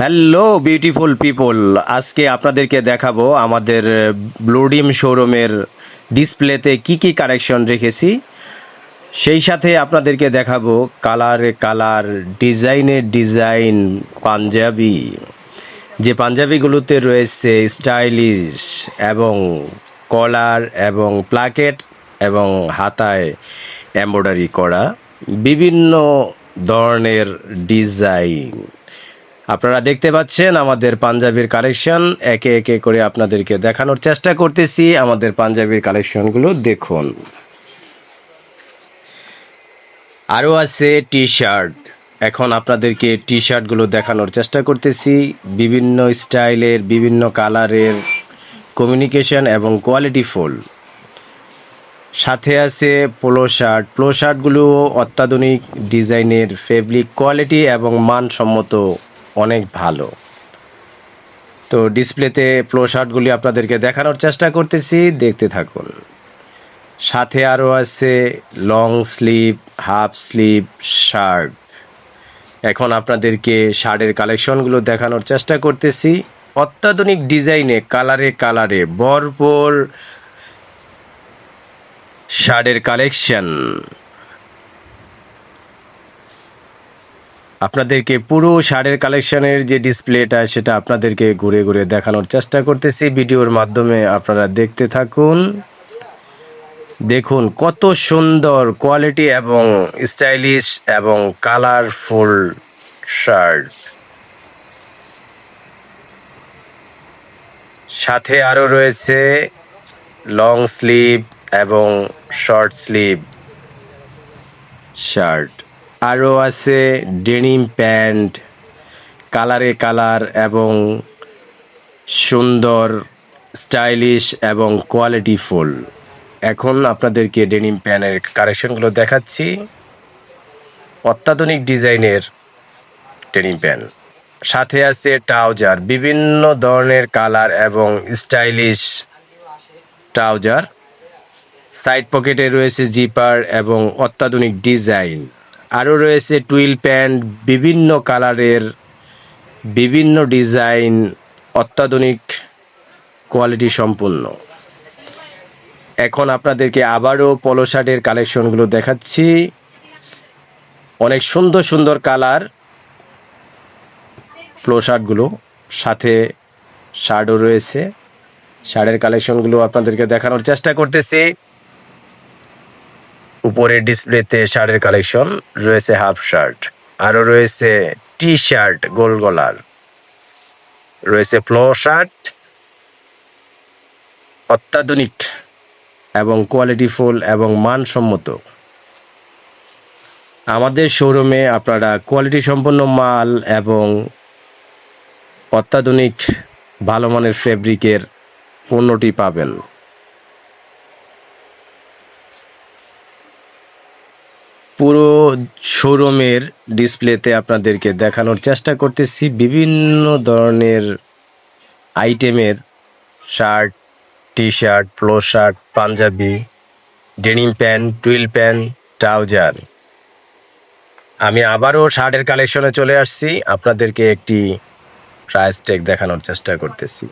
Hello beautiful people আজকে আপনাদেরকে দেখাবো আমাদের ব্লুডিম শোরুমের ডিসপ্লেতে কি কি কারেকশন রেখেছি। সেই সাথে আপনাদেরকে দেখাবো কালারে কালার ডিজাইনের ডিজাইন পাঞ্জাবি যে পাঞ্জাবিগুলোতে রয়েছে স্টাইলিশ এবং কলার এবং প্লাকেট এবং হাতায় এমব্রয়ডারি করা। বিভিন্ন ধরনের ডিজাইন আপনারা দেখতে পাচ্ছেন আমাদের পাঞ্জাবির কালেকশন। একে একে করে আপনাদেরকে দেখানোর চেষ্টা করতেছি। আমাদের পাঞ্জাবির কালেকশনগুলো দেখুন। আরও আছে টি শার্ট এখন আপনাদেরকে টি শার্টগুলো দেখানোর চেষ্টা করতেছি। বিভিন্ন স্টাইলের, বিভিন্ন কালারের কমিউনিকেশন এবং কোয়ালিটি ফুল। সাথে আছে পোলো শার্ট। পোলো শার্টগুলো অত্যাধুনিক ডিজাইনের ফেব্রিক কোয়ালিটি এবং মানসম্মত অনেক ভালো। তো ডিসপ্লেতে পোলো শার্টগুলি আপনাদেরকে দেখানোর চেষ্টা করতেছি, দেখতে থাকুন। সাথে আরও আছে long sleeve half sleeve shirt এখন আপনাদেরকে শার্টের কালেকশনগুলো দেখানোর চেষ্টা করতেছি। অত্যাধুনিক ডিজাইনে, কালারে কালারে ভরপুর শার্টের কালেকশন আপনাদেরকে পুরো শার্টের কালেকশনের যে ডিসপ্লেটা সেটা আপনাদেরকে ঘুরে ঘুরে দেখানোর চেষ্টা করতেছি। ভিডিওর মাধ্যমে আপনারা দেখতে থাকুন। দেখুন কত সুন্দর কোয়ালিটি এবং স্টাইলিশ এবং কালারফুল শার্ট সাথে আরও রয়েছে লং স্লিভ এবং শর্ট স্লিভ শার্ট আরও আছে ডেনিম প্যান্ট, কালারে কালার এবং সুন্দর, স্টাইলিশ এবং কোয়ালিটি ফুল। এখন আপনাদেরকে ডেনিম প্যানের কালেকশনগুলো দেখাচ্ছি। অত্যাধুনিক ডিজাইনের ডেনিম প্যান্ট। সাথে আছে ট্রাউজার, বিভিন্ন ধরনের কালার এবং স্টাইলিশ ট্রাউজার। সাইড পকেটে রয়েছে জিপার এবং অত্যাধুনিক ডিজাইন। আরও রয়েছে টুইল প্যান্ট, বিভিন্ন কালারের, বিভিন্ন ডিজাইন, অত্যাধুনিক কোয়ালিটি সম্পূর্ণ এখন আপনাদেরকে আবারও পলো শার্টের কালেকশনগুলো দেখাচ্ছি। অনেক সুন্দর সুন্দর কালার প্লো শার্টগুলো সাথে শার্টও রয়েছে। শার্টের কালেকশনগুলো আপনাদেরকে দেখানোর চেষ্টা করতেছি। উপরের ডিসপ্লেতে শার্টের কালেকশন, রয়েছে হাফ শার্ট আরও রয়েছে টি শার্ট গোল গলার, রয়েছে ফ্লো শার্ট, অত্যাধুনিক এবং কোয়ালিটিফুল এবং মানসম্মত। আমাদের শোরুমে আপনারা কোয়ালিটি সম্পন্ন মাল এবং অত্যাধুনিক ভালো মানের ফেব্রিকের পণ্যটি পাবেন। পুরো শোরুমের ডিসপ্লেতে আপনাদেরকে দেখানোর চেষ্টা করতেছি। বিভিন্ন ধরনের আইটেমের shirt T shirt polo shirt panjabi denim pant twill pant trouser আমি আবারও শার্টের কালেকশনে চলে আসছি। আপনাদেরকে একটি প্রাইস ট্যাগ দেখানোর চেষ্টা করতেছি।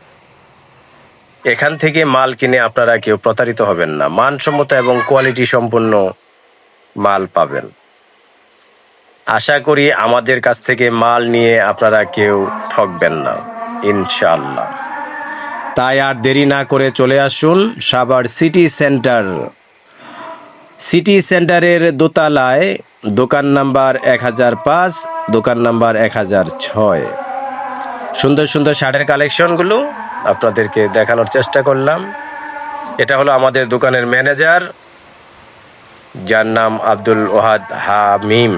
এখান থেকে মাল কিনে আপনারা কেউ প্রতারিত হবেন না। মানসম্মত এবং কোয়ালিটি সম্পন্ন মাল পাবেন। আশা করি আমাদের কাছ থেকে মাল নিয়ে আপনারা কেউ ঠকবেন না ইনশাল্লাহ তাই আর দেরি না করে চলে আসুন সাভার সিটি সেন্টার। সিটি সেন্টারের দোতলায় দোকান নাম্বার এক হাজার পাঁচ, দোকান নাম্বার এক হাজার ছয়। সুন্দর সুন্দর শার্টের কালেকশনগুলো আপনাদেরকে দেখানোর চেষ্টা করলাম। এটা হলো আমাদের দোকানের ম্যানেজার যার নাম আব্দুল ওহাদ হামিম।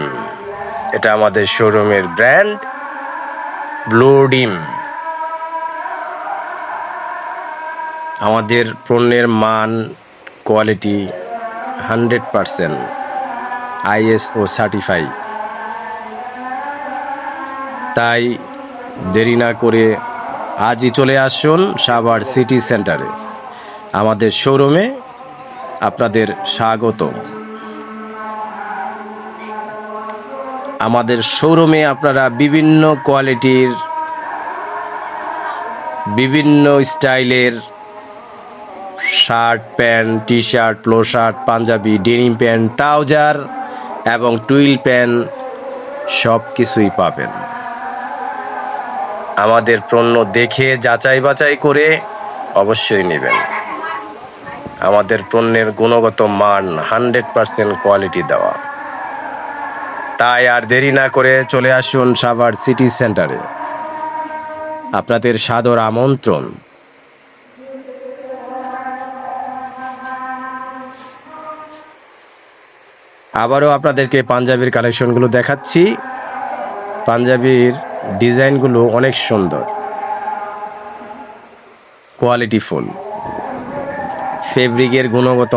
এটা আমাদের শোরুমের ব্র্যান্ড, ব্লু ডিম। আমাদের পণ্যের মান, quality hundred percent, ISO certify তাই দেরি না করে আজই চলে আসুন সাভার সিটি সেন্টারে। আমাদের শোরুমে আপনাদের স্বাগতম। আমাদের শোরুমে আপনারা বিভিন্ন কোয়ালিটির, বিভিন্ন স্টাইলের shirt, pant T shirt polo shirt panjabi, denim pant, trouser এবং টুইল প্যান্ট সব কিছুই পাবেন। আমাদের পণ্য দেখে, যাচাই বাছাই করে অবশ্যই নেবেন। আমাদের পণ্যের গুণগত মান হান্ড্রেড পারসেন্ট কোয়ালিটি দেওয়া। তাই আর দেরি না করে চলে আসুন সাভার সিটি সেন্টারে। আপনাদের সাদর আমন্ত্রণ। আবারও আপনাদেরকে পাঞ্জাবির কালেকশনগুলো দেখাচ্ছি। পাঞ্জাবির ডিজাইনগুলো অনেক সুন্দর। কোয়ালিটিফুল ফেব্রিকের গুণগত